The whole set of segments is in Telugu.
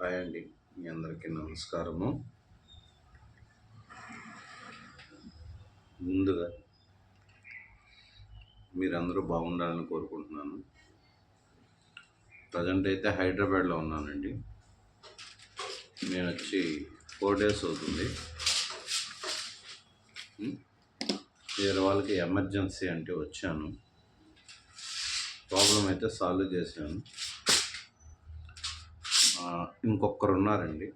హాయ్ అండి మీ అందరికీ నమస్కారము. ముందుగా మీరందరూ బాగుండాలని కోరుకుంటున్నాను. ప్రజెంట్ అయితే హైదరాబాద్లో ఉన్నానండి. నేను వచ్చి ఫోర్ డేస్ అవుతుంది. వేరే వాళ్ళకి ఎమర్జెన్సీ అంటే వచ్చాను. ప్రాబ్లం అయితే సాల్వ్ చేశాను. ఇంకొకరు ఉన్నారండి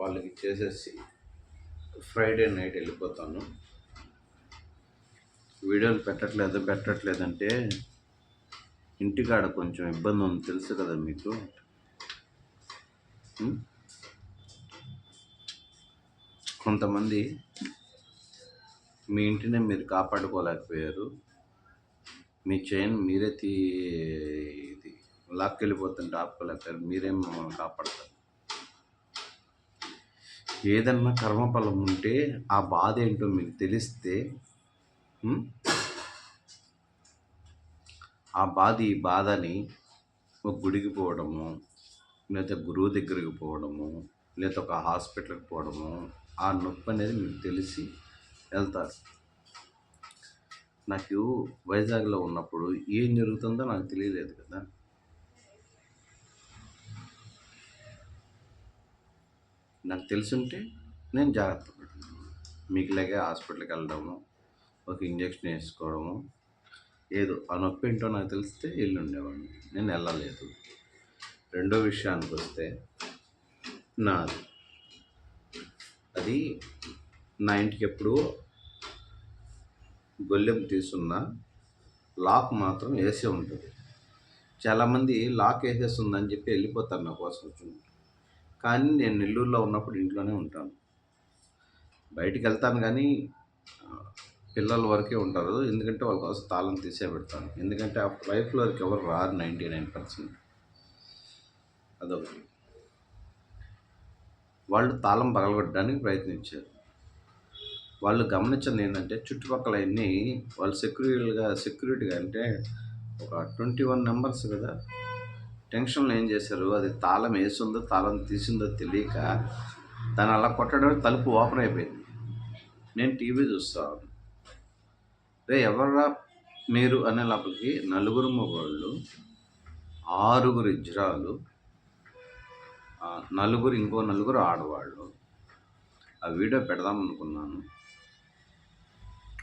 వాళ్ళకి చేసేసి ఫ్రైడే నైట్ వెళ్ళిపోతాను. వీడియోలు పెట్టట్లేదు పెట్టట్లేదంటే ఇంటికాడ కొంచెం ఇబ్బంది ఉంది తెలుసు కదా మీకు. కొంతమంది మీ ఇంటిని మీరు కాపాడుకోలేకపోయారు. మీ చైన్ మీరే తీ లాక్కెళ్ళిపోతుంటే ఆపుకోలేకపోయారు మీరేం మమ్మల్ని కాపాడతారు? ఏదన్నా కర్మఫలం ఉంటే ఆ బాధ ఏంటో మీకు తెలిస్తే ఆ బాధ ఈ బాధని ఒక గుడికి పోవడము లేదా గురువు దగ్గరికి పోవడము లేదా ఒక హాస్పిటల్కి పోవడము ఆ నొప్పి అనేది మీకు తెలిసి వెళ్తారు. నాకు వైజాగ్లో ఉన్నప్పుడు ఏం జరుగుతుందో నాకు తెలియలేదు కదా. నాకు తెలుసుంటే నేను జాగ్రత్త పడుతున్నాను మీకు హాస్పిటల్కి వెళ్ళడము ఒక ఇంజక్షన్ వేసుకోవడము ఏదో ఆ నొప్పి ఏంటో నాకు తెలిస్తే వెళ్ళి ఉండేవాడిని. నేను వెళ్ళలేదు. రెండో విషయానికి వస్తే నాది. అది నా ఇంటికి ఎప్పుడు గొల్లెం తీసున్న లాక్ మాత్రం వేసే ఉంటుంది. చాలామంది లాక్ వేసేస్తుందని చెప్పి వెళ్ళిపోతారు నా కోసం వచ్చింది కానీ నేను నెల్లూరులో ఉన్నప్పుడు ఇంట్లోనే ఉంటాను. బయటికి వెళ్తాను కానీ పిల్లల వరకే ఉంటారు. ఎందుకంటే వాళ్ళ కోసం తాళం తీసే పెడతాను. ఎందుకంటే ఆ ఫైవ్ ఎవరు రారు నైంటీ నైన్ పర్సెంట్. అదొకటి. వాళ్ళు తాళం పగలగొట్టడానికి ప్రయత్నించారు. వాళ్ళు గమనించింది ఏంటంటే చుట్టుపక్కల అన్నీ వాళ్ళు సెక్యూరిటీగా సెక్యూరిటీగా అంటే ఒక ట్వంటీ వన్ నెంబర్స్ కదా టెన్షన్లో ఏం చేశారు? అది తాళం వేసిందో తాళం తీసిందో తెలియక దాన్ని అలా కొట్టడం తలుపు ఓపెన్ అయిపోయింది. నేను టీవీ చూస్తాను రే ఎవర్రా మీరు అనే లోపలికి నలుగురు మగవాళ్ళు ఆరుగురు ఇజ్రాలు నలుగురు ఇంకో నలుగురు ఆడవాళ్ళు. ఆ వీడియో పెడదాం అనుకున్నాను.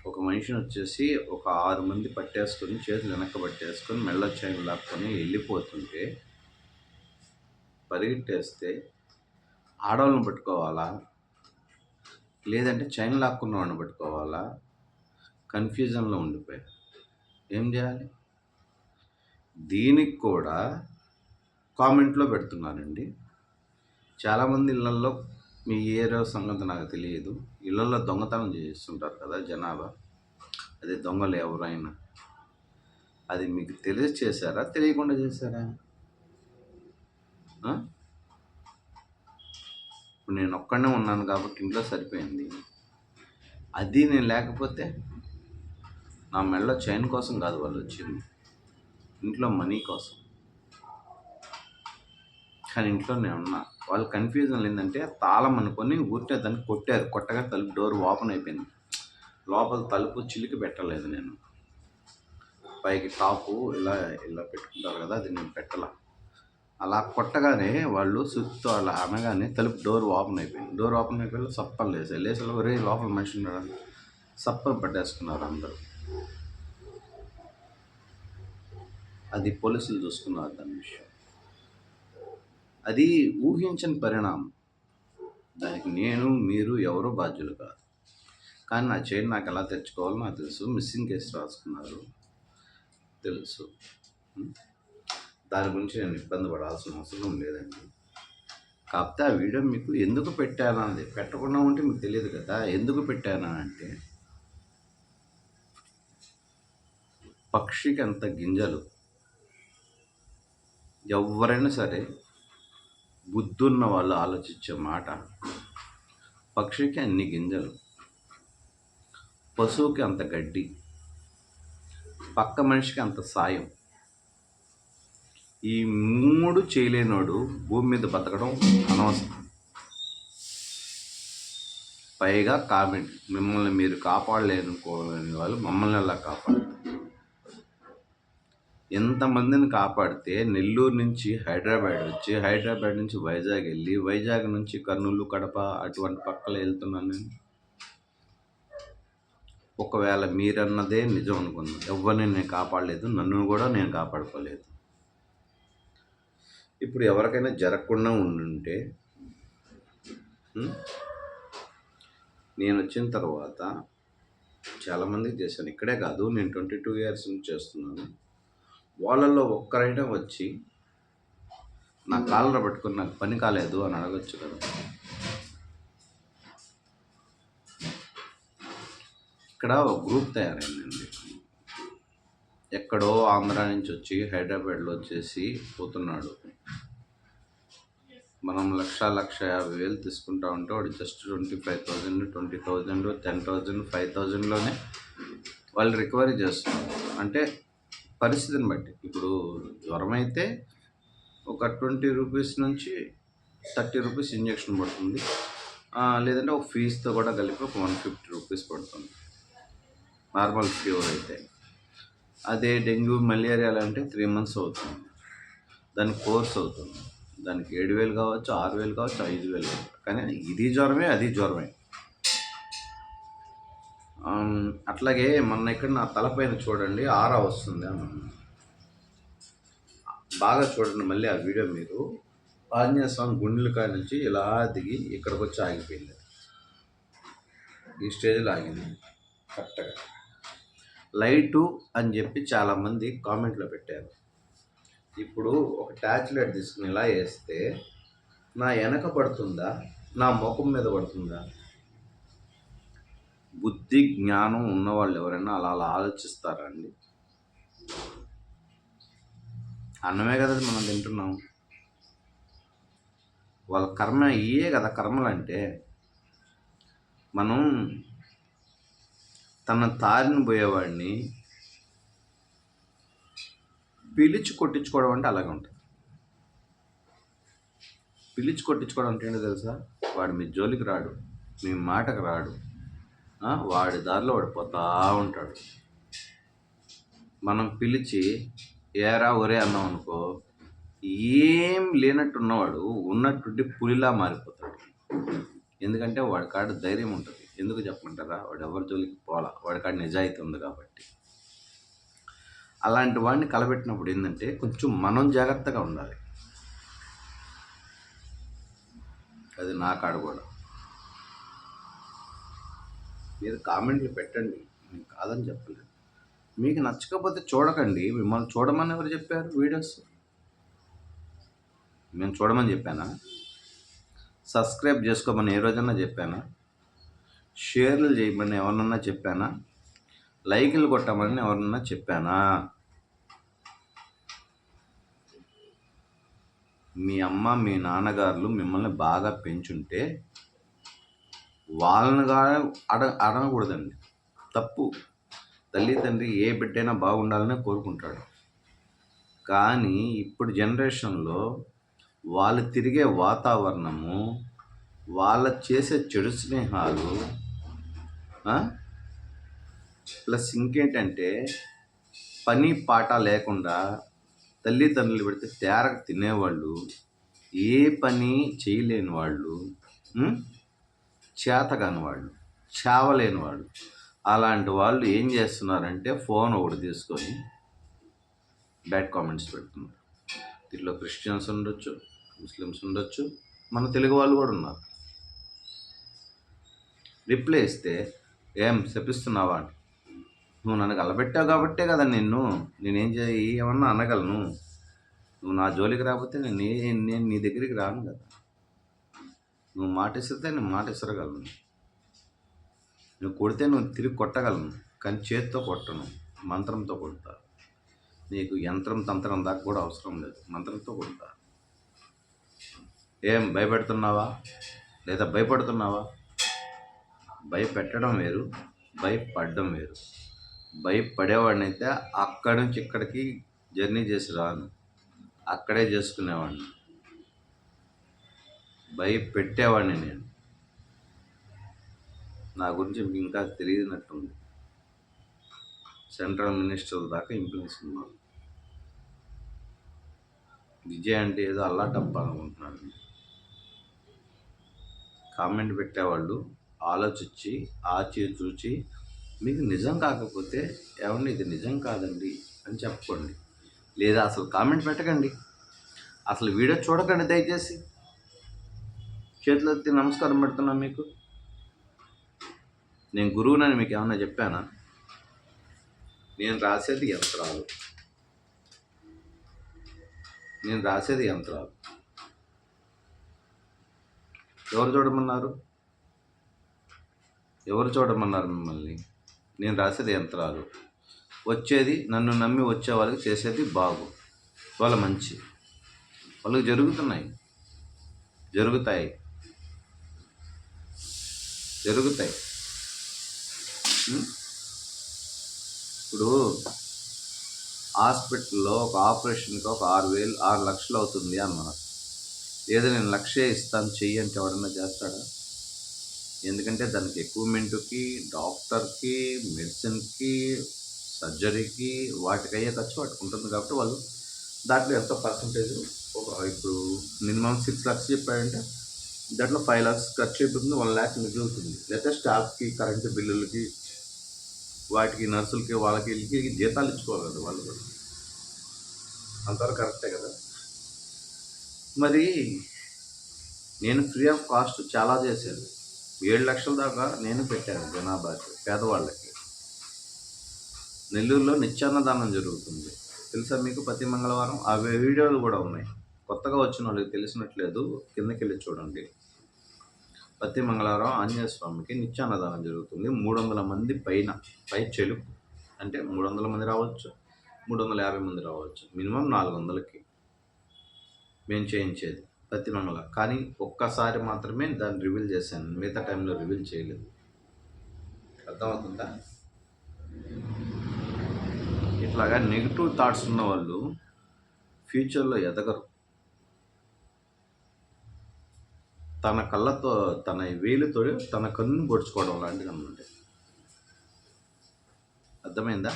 ఒక మనిషిని వచ్చేసి ఒక ఆరు మంది పట్టేసుకొని చేతులు వెనక్కి పట్టేసుకొని మెళ్ళ చైన్ లాక్కొని వెళ్ళిపోతుంటే పరిగెట్టేస్తే ఆడవాళ్ళని పట్టుకోవాలా? లేదంటే చైన్ లాక్కున్న వాడిని పట్టుకోవాలా? కన్ఫ్యూజన్లో ఉండిపోయా ఏం చేయాలి? దీనికి కూడా కామెంట్లో పెడుతున్నానండి. చాలామంది ఇళ్ళల్లో మీ ఏరియా సంగతి నాకు తెలియదు. ఇళ్ళల్లో దొంగతనం చేస్తుంటారు కదా జనాభా. అది దొంగలు ఎవరైనా. అది మీకు తెలిసి చేశారా తెలియకుండా చేశారా? ఇప్పుడు నేను ఒక్కడనే ఉన్నాను కాబట్టి ఇంట్లో సరిపోయింది. అది నేను లేకపోతే నా మెడలో చైన్ కోసం కాదు వాళ్ళు వచ్చింది. ఇంట్లో మనీ కోసం. కానీ ఇంట్లో నేను ఉన్నా. వాళ్ళు కన్ఫ్యూజన్ ఏంటంటే తాళం అనుకొని ఊరికే దాన్ని కొట్టారు. కొట్టగా తలుపు డోర్ ఓపెన్ అయిపోయింది. లోపల తలుపు చిలికి పెట్టలేదు నేను. పైకి టాపు ఇలా ఇలా పెట్టుకుంటారు కదా అది నేను పెట్టాల. అలా కొట్టగానే వాళ్ళు సుత్తు అలా అనగానే తలుపు డోర్ ఓపెన్ అయిపోయింది. డోర్ ఓపెన్ అయిపోయి సప్పలు లేసాయి. లేసే రే లోపల మనిషి ఉన్నాడు? సప్పలు పట్టేసుకున్నారు అందరూ. అది పోలీసులు చూసుకున్నారు దాని విషయం. అది ఊహించని పరిణామం. దానికి నేను మీరు ఎవరో బాధ్యులు కాదు. కానీ నా చైన్ నాకు ఎలా తెచ్చుకోవాలో నాకు తెలుసు. మిస్సింగ్ కేసు రాసుకున్నారు. తెలుసు. దాని గురించి నేను ఇబ్బంది పడాల్సిన అవసరం లేదండి. కాకపోతే ఆ వీడియో మీకు ఎందుకు పెట్టానా అది. పెట్టకుండా ఉంటే మీకు తెలియదు కదా. ఎందుకు పెట్టానా అంటే పక్షికి అంత గింజలు ఎవరైనా సరే బుద్ధున్న వాళ్ళు ఆలోచించే మాట. పక్షికి అన్ని గింజలు. పశువుకి అంత గడ్డి. పక్క మనిషికి అంత సాయం. ఈ మూడు చేయలేనోడు భూమి మీద బతకడం అనవసరం. పైగా కామెంట్. మిమ్మల్ని మీరు కాపాడలేనుకోలేని వాళ్ళు మమ్మల్ని ఎలా కాపాడారు ఎంతమందిని కాపాడితే నెల్లూరు నుంచి హైదరాబాద్ వచ్చి హైదరాబాద్ నుంచి వైజాగ్ వెళ్ళి వైజాగ్ నుంచి కర్నూలు కడప అటువంటి పక్కల వెళ్తున్నాను నేను. ఒకవేళ మీరన్నదే నిజం అనుకుందాం. ఎవరిని నేను కాపాడలేదు నన్ను కూడా నేను కాపాడుకోలేదు. ఇప్పుడు ఎవరికైనా జరగకుండా ఉండుంటే నేను వచ్చిన తర్వాత చాలామందికి చేశాను. ఇక్కడే కాదు నేను ట్వంటీ టూ ఇయర్స్ నుంచి చేస్తున్నాను. వాళ్ళల్లో ఒక్కరైనా వచ్చి నా కాలర పట్టుకుని నాకు పని కాలేదు అని అడగచ్చు కదా. ఇక్కడ ఒక గ్రూప్ తయారైందండి. ఎక్కడో ఆంధ్ర నుంచి వచ్చి హైదరాబాద్లో వచ్చేసి పోతున్నాడు. మనం లక్ష లక్ష యాభై వేలు తీసుకుంటా ఉంటే వాడు just twenty five thousand twenty thousand ten thousand five థౌజండ్లోనే వాళ్ళు రికవరీ చేస్తున్నారు. అంటే పరిస్థితిని బట్టి. ఇప్పుడు జ్వరం అయితే ఒక ట్వంటీ రూపీస్ నుంచి థర్టీ రూపీస్ ఇంజెక్షన్ పడుతుంది. లేదంటే ఒక ఫీజుతో కూడా కలిపి ఒక వన్ ఫిఫ్టీ రూపీస్ పడుతుంది. నార్మల్ ఫీవర్ అయితే. అదే డెంగ్యూ మలేరియా అంటే త్రీ మంత్స్ అవుతుంది. దానికి కోర్స్ అవుతుంది. దానికి ఏడు వేలు కావచ్చు ఆరు వేలు కావచ్చు ఐదు వేలు కావచ్చు. కానీ ఇది జ్వరమే అది జ్వరమే. అట్లాగే మొన్న ఇక్కడ నా తలపైన చూడండి ఆరా వస్తుంది బాగా చూడండి మళ్ళీ ఆ వీడియో మీరు. ఆంజనేయ స్వామి గుండెలకాయ నుంచి ఇలా దిగి ఇక్కడికి వచ్చి ఆగిపోయింది. ఈ స్టేజ్లో ఆగింది. కరెక్ట్గా లైటు అని చెప్పి చాలామంది కామెంట్లో పెట్టారు. ఇప్పుడు ఒక ట్యాచ్ లైట్ తీసుకుని ఇలా వేస్తే నా వెనక పడుతుందా? నా ముఖం మీద పడుతుందా? బుద్ధి జ్ఞానం ఉన్నవాళ్ళు ఎవరైనా అలా అలా ఆలోచిస్తారండి. అన్నమే కదా మనం తింటున్నాం. వాళ్ళ కర్మ ఇయే కదా కర్మలు అంటే మనం తన తారిని పోయేవాడిని పిలిచి కొట్టించుకోవడం అంటే అలాగే ఉంటుంది. పిలిచి కొట్టించుకోవడం అంటే ఏంటో తెలుసా? వాడు మీ జోలికి రాడు మీ మాటకు రాడు. వాడి దారిలో వాడు పోతా ఉంటాడు. మనం పిలిచి ఏరా ఒరే అన్నాం అనుకో ఏం లేనట్టున్నవాడు ఉన్నట్టుండి పులిలా మారిపోతాడు. ఎందుకంటే వాడి కాడ ధైర్యం ఉంటుంది. ఎందుకు చెప్పమంటారా? వాడు ఎవరి జోలికి పోలా? వాడి కాడ నిజాయితీ ఉంది కాబట్టి. అలాంటి వాడిని కలబెట్టినప్పుడు ఏంటంటే కొంచెం మనం జాగ్రత్తగా ఉండాలి. అది నా కాడ కూడా. మీరు కామెంట్లు పెట్టండి. నేను కాదని చెప్పలేదు. మీకు నచ్చకపోతే చూడకండి. మిమ్మల్ని చూడమని ఎవరు చెప్పారు? వీడియోస్? మేము చూడమని చెప్పానా? సబ్స్క్రైబ్ చేసుకోమని ఏ రోజన్నా చెప్పానా? షేర్లు చేయమని ఎవరినన్నా చెప్పానా? లైకులు కొట్టమని ఎవరన్నా చెప్పానా? మీ అమ్మ మీ నాన్నగారులు మిమ్మల్ని బాగా పెంచుంటే వాళ్ళని కానీ అడ అడగకూడదండి. తప్పు. తల్లి తండ్రి ఏ బిడ్డైనా బాగుండాలని కోరుకుంటాడు. కానీ ఇప్పుడు జనరేషన్లో వాళ్ళు తిరిగే వాతావరణము వాళ్ళ చేసే చెడు స్నేహాలు ప్లస్ ఇంకేంటంటే పని పాట లేకుండా తల్లిదండ్రులు పెడితే తేరక తినేవాళ్ళు ఏ పని చేయలేని వాళ్ళు చేతగాని వాళ్ళు చావలేని వాళ్ళు అలాంటి వాళ్ళు ఏం చేస్తున్నారంటే ఫోన్ ఒకటి తీసుకొని బ్యాడ్ కామెంట్స్ పెడుతున్నారు. దీంట్లో క్రిస్టియన్స్ ఉండొచ్చు ముస్లిమ్స్ ఉండొచ్చు మన తెలుగు వాళ్ళు కూడా ఉన్నారు. రిప్లై ఇస్తే ఏం శపిస్తున్నావా? అని నువ్వు నన్ను కలబెట్టావు కాబట్టే కదా నిన్ను. నేనేం చేయి ఏమన్నా అనగలను. నువ్వు నా జోలికి రాకపోతే నేను నేను నీ దగ్గరికి రాను కదా. నువ్వు మాట ఇస్తే నేను మాట ఇసరగలను నువ్వు కొడితే నువ్వు తిరిగి కొట్టగలను. కానీ చేతితో కొట్టను మంత్రంతో కొడతా. నీకు యంత్రం తంత్రం దాకా కూడా అవసరం లేదు. మంత్రంతో కొడతా. ఏం భయపెడుతున్నావా? లేదా భయపడుతున్నావా? భయపెట్టడం వేరు భయపడడం వేరు. భయపడేవాడినైతే అక్కడి నుంచి ఇక్కడికి జర్నీ చేసి రాను. అక్కడే చేసుకునేవాడిని. భయపెట్టేవాడిని నేను. నా గురించి మీకు ఇంకా తెలియనట్టుంది. సెంట్రల్ మినిస్టర్ దాకా ఇంప్లూన్స్ ఉన్నాను. విజయ్ అంటే ఏదో అల్లా డబ్బా కామెంట్ పెట్టేవాళ్ళు ఆలోచించి ఆచి చూచి మీకు నిజం కాకపోతే ఏమండి ఇది నిజం కాదండి అని చెప్పుకోండి. లేదా అసలు కామెంట్ పెట్టకండి. అసలు వీడియో చూడకండి దయచేసి. చేతులు ఎత్తి నమస్కారం పెడుతున్నా మీకు. నేను గురువునని మీకు ఏమన్నా చెప్పానా? నేను రాసేది యంత్రాలు. నేను రాసేది యంత్రాలు. ఎవరు చూడమన్నారు? ఎవరు చూడమన్నారు మిమ్మల్ని? నేను రాసేది యంత్రాలు. వచ్చేది నన్ను నమ్మి వచ్చే వాళ్ళకి చేసేది బాగు. వాళ్ళ మంచి. వాళ్ళకి జరుగుతున్నాయి. జరుగుతాయి. జరుగుతాయి. ఇప్పుడు హాస్పిటల్లో ఒక ఆపరేషన్కి ఒక ఆరు వేలు ఆరు లక్షలు అవుతుంది అన్నారు. లేదా నేను లక్షే ఇస్తాను చెయ్యి అంటే ఎవడన్నా చేస్తాడా? ఎందుకంటే దానికి ఎక్విప్మెంట్కి డాక్టర్కి మెడిసిన్కి సర్జరీకి వాటికి అయ్యే ఖర్చు వాటికి ఉంటుంది కాబట్టి వాళ్ళు దాంట్లో ఎంత పర్సంటేజ్? ఒక ఇప్పుడు మినిమం సిక్స్ లక్షలు చెప్పాడంటే దాంట్లో ఫైవ్ లాక్స్ ఖర్చు అయిపోతుంది వన్ ల్యాక్ మిగులుతుంది లేకపోతే స్టాఫ్కి కరెంటు బిల్లులకి వాటికి నర్సులకి వాళ్ళకి వీళ్ళకి జీతాలు ఇచ్చుకోవాలి కదా వాళ్ళు కూడా. అంతవరకు కరెక్టే కదా? మరి నేను ఫ్రీ ఆఫ్ కాస్ట్ చాలా చేశాను. ఏడు లక్షల దాకా నేను పెట్టాను జనాభాకి పేదవాళ్ళకి. నెల్లూరులో నిత్యాన్నదానం జరుగుతుంది. తెలుసా మీకు? ప్రతి మంగళవారం ఆ వీడియోలు కూడా ఉన్నాయి. కొత్తగా వచ్చిన వాళ్ళకి తెలిసినట్లేదు కిందకి వెళ్ళి చూడండి. ప్రతి మంగళవారం ఆంజనేయ స్వామికి నిత్యాన్నదానం జరుగుతుంది. మూడు వందల మంది పైన పై చెలు అంటే మూడు వందల మంది రావచ్చు. మూడు వందల యాభై మంది రావచ్చు. మినిమం నాలుగు వందలకి మేము చేయించేది ప్రతి మంగళ. కానీ ఒక్కసారి మాత్రమే దాన్ని రివీల్ చేశాను. మిగతా టైంలో రివీల్ చేయలేదు. అర్థమవుతుందా? ఇట్లాగా నెగిటివ్ థాట్స్ ఉన్న వాళ్ళు ఫ్యూచర్లో ఎదగరు. తన కళ్ళతో తన వేలుతో తన కన్నును పొడుచుకోవడం లాంటిది అనమాట అర్థమైందా?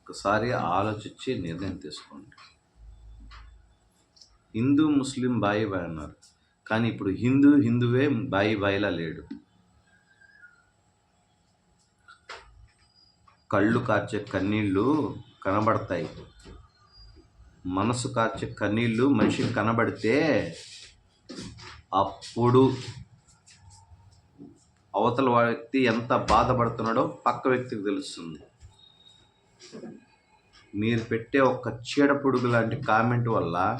ఒకసారి ఆలోచించి నిర్ణయం తీసుకోండి. హిందూ ముస్లిం బాయి బాయ్ అన్నారు. కానీ ఇప్పుడు హిందూ హిందువే బాయి బాయిలా లేడు. కళ్ళు కార్చే కన్నీళ్ళు కనబడతాయి. మనసు కార్చే కన్నీళ్ళు మనిషికి కనబడితే అప్పుడు అవతల వ్యక్తి ఎంత బాధపడుతున్నాడో పక్క వ్యక్తికి తెలుస్తుంది. మీరు పెట్టే ఒక చీడ పొడుగు లాంటి కామెంట్ వల్ల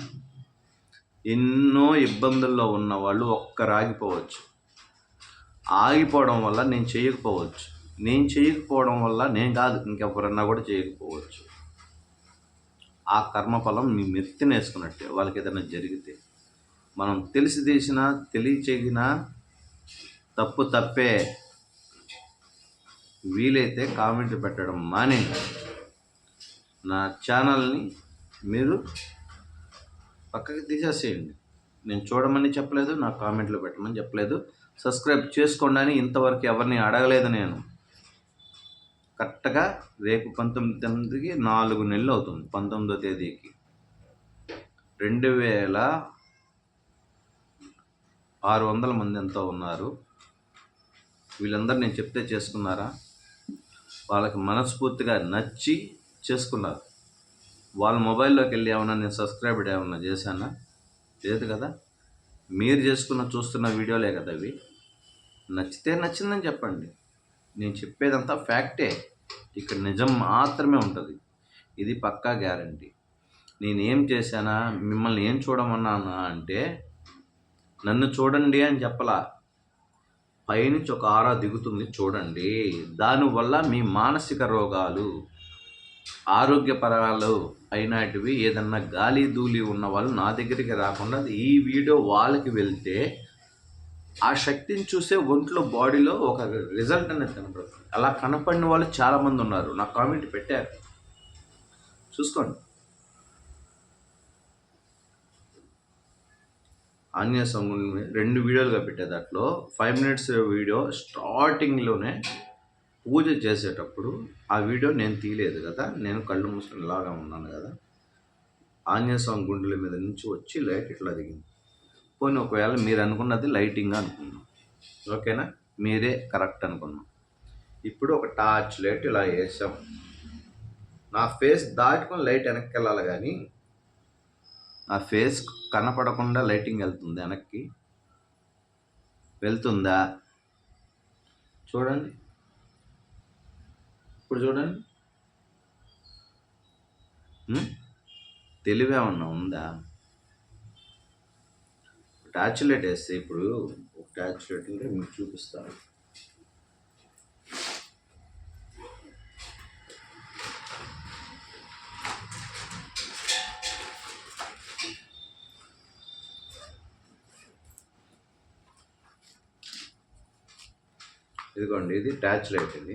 ఎన్నో ఇబ్బందుల్లో ఉన్న వాళ్ళు ఒక్కరు ఆగిపోవచ్చు ఆగిపోవడం వల్ల నేను చేయకపోవచ్చు. నేను చేయకపోవడం వల్ల నేను కాదు ఇంకెవరన్నా కూడా చేయకపోవచ్చు. ఆ కర్మఫలం మీ మెత్తిన వేసుకున్నట్టే వాళ్ళకి ఏదైనా జరిగితే. మనం తెలిసి తీసినా తెలియచేగిన తప్పు తప్పే. వీలైతే కామెంట్ పెట్టడం మానే నా ఛానల్ని మీరు పక్కకి తీసేసేయండి. నేను చూడమని చెప్పలేదు నా కామెంట్లో పెట్టమని చెప్పలేదు. సబ్స్క్రైబ్ చేసుకోండి ఇంతవరకు ఎవరిని అడగలేదు నేను. కరెక్ట్గా రేపు పంతొమ్మిదికి నాలుగు నెలలు అవుతుంది పంతొమ్మిదో తేదీకి. రెండు వేల ఆరు వందల మంది ఎంతో ఉన్నారు. వీళ్ళందరూ నేను చెప్తే చేసుకున్నారా? వాళ్ళకి మనస్ఫూర్తిగా నచ్చి చేసుకున్నారు. వాళ్ళ మొబైల్లోకి వెళ్ళి ఏమన్నా నేను సబ్స్క్రైబ్ ఏమన్నా చేశానా? లేదు కదా? మీరు చేసుకున్న చూస్తున్న వీడియోలే కదా అవి. నచ్చితే నచ్చిందని చెప్పండి. నేను చెప్పేదంతా ఫ్యాక్టే. ఇక్కడ నిజం మాత్రమే ఉంటుంది. ఇది పక్కా గ్యారంటీ. నేనేం చేశానా? మిమ్మల్ని ఏం చూడమన్నానా అంటే నన్ను చూడండి అని చెప్పలా. పైనుంచి ఒక ఆరా దిగుతుంది చూడండి. దానివల్ల మీ మానసిక రోగాలు ఆరోగ్యపరాలు అయినటివి ఏదన్నా గాలి ధూళి ఉన్న వాళ్ళు నా దగ్గరికి రాకుండా ఈ వీడియో వాళ్ళకి వెళ్తే ఆ శక్తిని చూసే ఒంట్లో బాడీలో ఒక రిజల్ట్ అనేది కనపడుతుంది. అలా కనపడిన వాళ్ళు చాలామంది ఉన్నారు. నా కామెంట్ పెట్టారు. చూసుకోండి. ఆంజనేయ స్వామి రెండు వీడియోలుగా పెట్టే దాంట్లో. ఫైవ్ మినిట్స్ వీడియో స్టార్టింగ్లోనే పూజ చేసేటప్పుడు ఆ వీడియో నేను తీయలేదు కదా. నేను కళ్ళు మూసుకుని ఇలాగా ఉన్నాను కదా. ఆంజనేయ స్వామి గుండెల మీద నుంచి వచ్చి లైట్ ఇట్లా దిగింది. పోనీ ఒకవేళ మీరు అనుకున్నది లైటింగ్ అనుకున్నాం ఓకేనా? మీరే కరెక్ట్ అనుకున్నాం. ఇప్పుడు ఒక టార్చ్ లైట్ ఇలా వేసాం. నా ఫేస్ దాటుకొని లైట్ వెనక్కి వెళ్ళాలి కానీ ఆ ఫేస్ కనపడకుండా లైటింగ్ వెళ్తుంది వెనక్కి. వెళ్తుందా? చూడండి. ఇప్పుడు చూడండి. తెలివేమన్నా ఉందా? టార్చ్ లైట్ వేస్తే ఇప్పుడు ఒక టార్చ్ లైట్ మీకు చూపిస్తాను. ఇదిగోండి ఇది ట్యాచ్ లైట్ ఇది.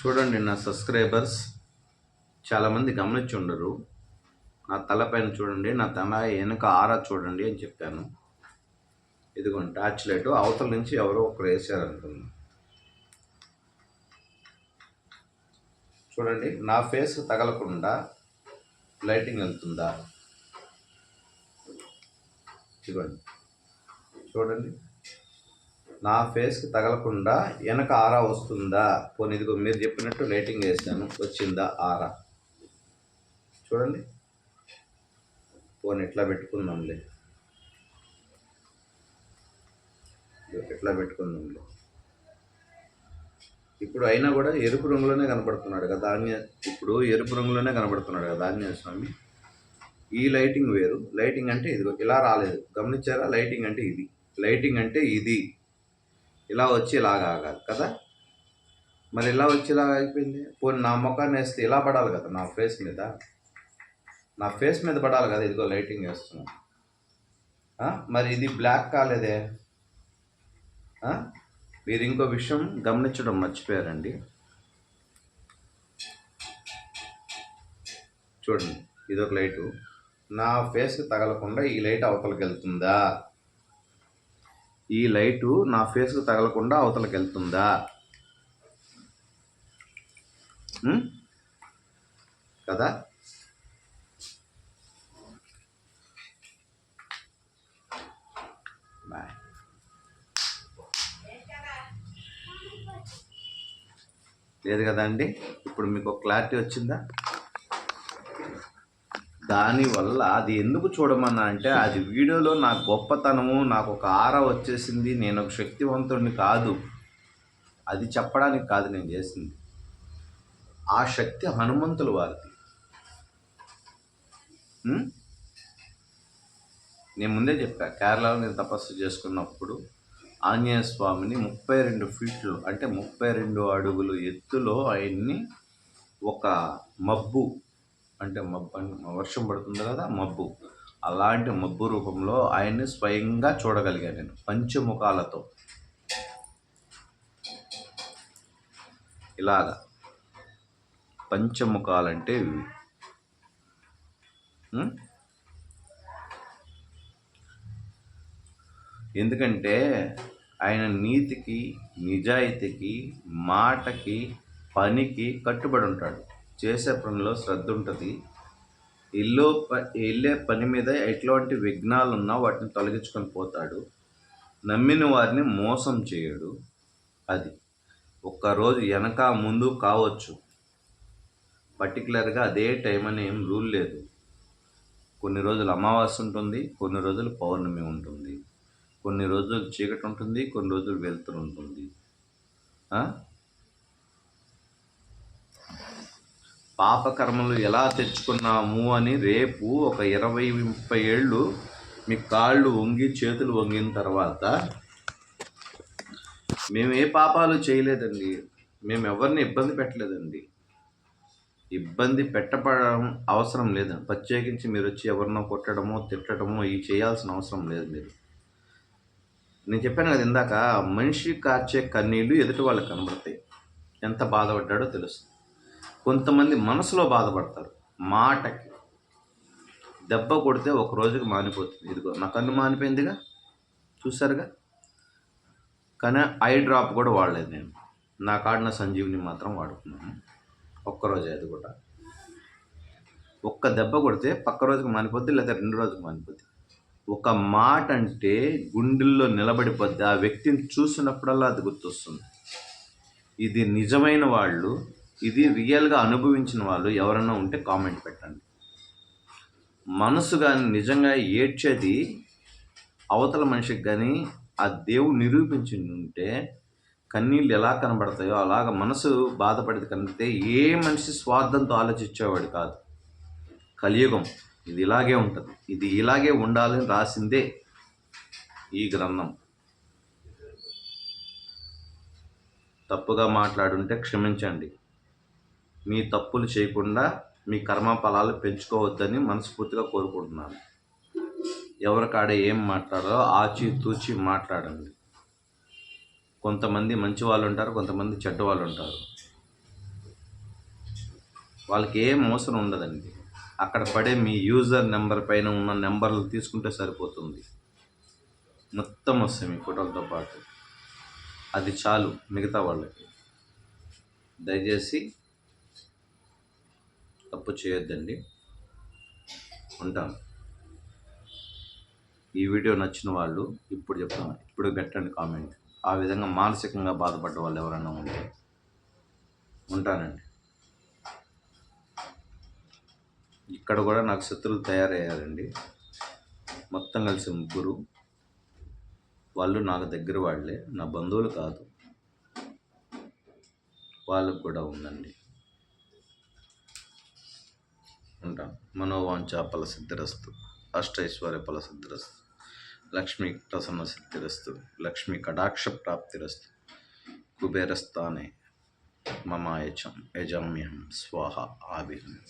చూడండి నా సబ్స్క్రైబర్స్ చాలామంది గమనించి ఉండరు. నా తలపైన చూడండి నా తల వెనుక ఆరా చూడండి అని చెప్పాను. ఇదిగోండి టార్చ్ లైట్. అవతల నుంచి ఎవరో ఒకరు వేసారనుకున్నాను చూడండి నా ఫేస్ తగలకుండా లైటింగ్ వెళ్తుందా? ఇదిగోండి. చూడండి. నా ఫేస్కి తగలకుండా వెనక ఆరా వస్తుందా? పోనీ ఇదిగో మీరు చెప్పినట్టు లైటింగ్ వేసాను. వచ్చిందా? ఆరా. చూడండి. పోనీ ఎట్లా పెట్టుకుందాంలే. ఇదిగో ఎట్లా పెట్టుకుందాంలే. ఇప్పుడు అయినా కూడా ఎరుపు రంగులోనే కనపడుతున్నాడు కదా ఆంజనేయ ఇప్పుడు ఎరుపు రంగులోనే కనపడుతున్నాడు కదా ఆంజనేయ స్వామి? ఈ లైటింగ్ వేరు. లైటింగ్ అంటే ఇదిగో ఇలా రాలేదు. గమనించారా? లైటింగ్ అంటే ఇది. లైటింగ్ అంటే ఇది. ఇలా వచ్చి ఇలాగా ఆగాలి కదా? మరి ఇలా వచ్చి ఇలాగ అయిపోయింది. పోనీ నా ముఖాన్ని వేస్తే ఇలా పడాలి కదా? నా ఫేస్ మీద? నా ఫేస్ మీద పడాలి కదా? ఇదిగో లైటింగ్ వేస్తున్నాం మరి ఇది బ్లాక్ కాలేదే? మీరు ఇంకో విషయం గమనించడం మర్చిపోయారండి. చూడండి. ఇదొక లైటు. నా ఫేస్కి తగలకుండా ఈ లైట్ అవతలకి వెళ్తుందా ఈ లైటు నా ఫేస్కి తగలకుండా అవతలకి వెళ్తుందా కదా? బాయ్ లేదు కదా అండి? ఇప్పుడు మీకు క్లారిటీ వచ్చిందా? దానివల్ల అది ఎందుకు చూడమన్నా అంటే అది వీడియోలో నా గొప్పతనము నాకు ఒక ఆర వచ్చేసింది నేను ఒక శక్తివంతుడిని కాదు. అది చెప్పడానికి కాదు నేను చేసింది. ఆ శక్తి హనుమంతుల వారిది. నేను ముందే చెప్పా కేరళలో నేను తపస్సు చేసుకున్నప్పుడు ఆంజనేయ స్వామిని ముప్పై రెండు ఫీట్లు అంటే ముప్పై రెండు అడుగులు ఎత్తులో ఆయన్ని ఒక మబ్బు అంటే మబ్బు వర్షం పడుతుంది కదా మబ్బు. అలాంటి మబ్బు రూపంలో ఆయన్ని స్వయంగా చూడగలిగాను నేను పంచముఖాలతో. ఇలాగా. పంచముఖాలంటే ఇవి. ఎందుకంటే ఆయన నీతికి నిజాయితీకి మాటకి పనికి కట్టుబడి ఉంటాడు. చేసే పనిలో శ్రద్ధ ఉంటుంది ఇల్లు ప- వెళ్ళే పని మీద ఎట్లాంటి విఘ్నాలు ఉన్నా వాటిని తొలగించుకొని పోతాడు. నమ్మిన వారిని మోసం చేయడు. అది ఒక్కరోజు వెనక ముందు కావచ్చు. పర్టికులర్గా అదే టైం అని ఏం రూల్ లేదు. కొన్ని రోజులు అమావాస్య ఉంటుంది కొన్ని రోజులు పౌర్ణమి ఉంటుంది. కొన్ని రోజులు చీకటి ఉంటుంది కొన్ని రోజులు వెలుతురు ఉంటుంది ఆ? పాపకర్మలు ఎలా తెచ్చుకున్నాము అని రేపు ఒక ఇరవై ముప్పై ఏళ్ళు మీ కాళ్ళు వంగి చేతులు వంగిన తర్వాత మేము ఏ పాపాలు చేయలేదండి. మేము ఎవరిని ఇబ్బంది పెట్టలేదండి. ఇబ్బంది పెట్టపడడం అవసరం లేదు. ప్రత్యేకించి మీరు వచ్చి ఎవరినో కొట్టడమో తిట్టడమో ఇవి చేయాల్సిన అవసరం లేదు మీరు. నేను చెప్పాను కదా ఇందాక మనిషి కాచే కన్నీళ్ళు ఎదుటి వాళ్ళకి కనబడతాయి. ఎంత బాధపడ్డాడో తెలుస్తుంది. కొంతమంది మనసులో బాధపడతారు. మాటకి. దెబ్బ కొడితే ఒక రోజుకి మానిపోతుంది. ఇదిగో నా కన్ను మానిపోయిందిగా? చూసారుగా కానీ ఐ డ్రాప్ కూడా వాడలేదు నేను. నా కాడిన సంజీవిని మాత్రం వాడుకున్నాను. ఒక్కరోజే అది కూడా. ఒక్క దెబ్బ కొడితే పక్క రోజుకి మానిపోద్ది లేదా రెండు రోజుకి మానిపోద్ది. ఒక మాట అంటే గుండెల్లో నిలబడిపోద్ది. ఆ వ్యక్తిని చూసినప్పుడల్లా అది గుర్తొస్తుంది. ఇది నిజమైన వాళ్ళు ఇది రియల్గా అనుభవించిన వాళ్ళు ఎవరైనా ఉంటే కామెంట్ పెట్టండి. మనసు కానీ నిజంగా ఏడ్చేది అవతల మనిషికి కానీ ఆ దేవుడు నిరూపించి ఉంటే కన్నీళ్ళు ఎలా కనబడతాయో అలాగ మనసు బాధపడేది కనిపితే ఏ మనిషి స్వార్థంతో ఆలోచించేవాడు కాదు. కలియుగం ఇది ఇలాగే ఉంటుంది. ఇది ఇలాగే ఉండాలని రాసిందే ఈ గ్రంథం. తప్పుగా మాట్లాడుంటే క్షమించండి. మీ తప్పులు చేయకుండా మీ కర్మ ఫలాలు పెంచుకోవద్దని మనస్ఫూర్తిగా కోరుకుంటున్నాను. ఎవరికాడ ఏం మాట్లాడాలో ఆచి తూచి మాట్లాడండి. కొంతమంది మంచి వాళ్ళు ఉంటారు కొంతమంది చెడ్డ వాళ్ళు ఉంటారు. వాళ్ళకి ఏం అవసరం ఉండదండి. అక్కడ పడే మీ యూజర్ నెంబర్ పైన ఉన్న నెంబర్లు తీసుకుంటే సరిపోతుంది. మొత్తం వస్తాయి మీ ఫోటోలతో పాటు. అది చాలు మిగతా వాళ్ళకి. దయచేసి తప్పు చేయొద్దండి. ఉంటాను ఈ వీడియో నచ్చిన వాళ్ళు ఇప్పుడు చెప్తాను ఇప్పుడు పెట్టండి కామెంట్. ఆ విధంగా మానసికంగా బాధపడ్డ వాళ్ళు ఎవరైనా ఉంటే ఉంటానండి. ఇక్కడ కూడా నాకు శత్రువులు తయారయ్యారండి. మొత్తం కలిసి ముగ్గురు. వాళ్ళు నాకు దగ్గర వాళ్ళే. నా బంధువులు కాదు. వాళ్ళకు కూడా ఉందండి. ఉంటాను మనోవాంఛ ఫల సిద్ధిరస్తు అష్టైశ్వర్య ఫల సిద్ధిరస్తు లక్ష్మీ ప్రసన్న సిద్ధిరస్తు లక్ష్మీ కటాక్ష ప్రాప్తిరస్తు. కుబేరస్థానే మమ యజం యజమ్యం స్వాహ ఆవిర్యం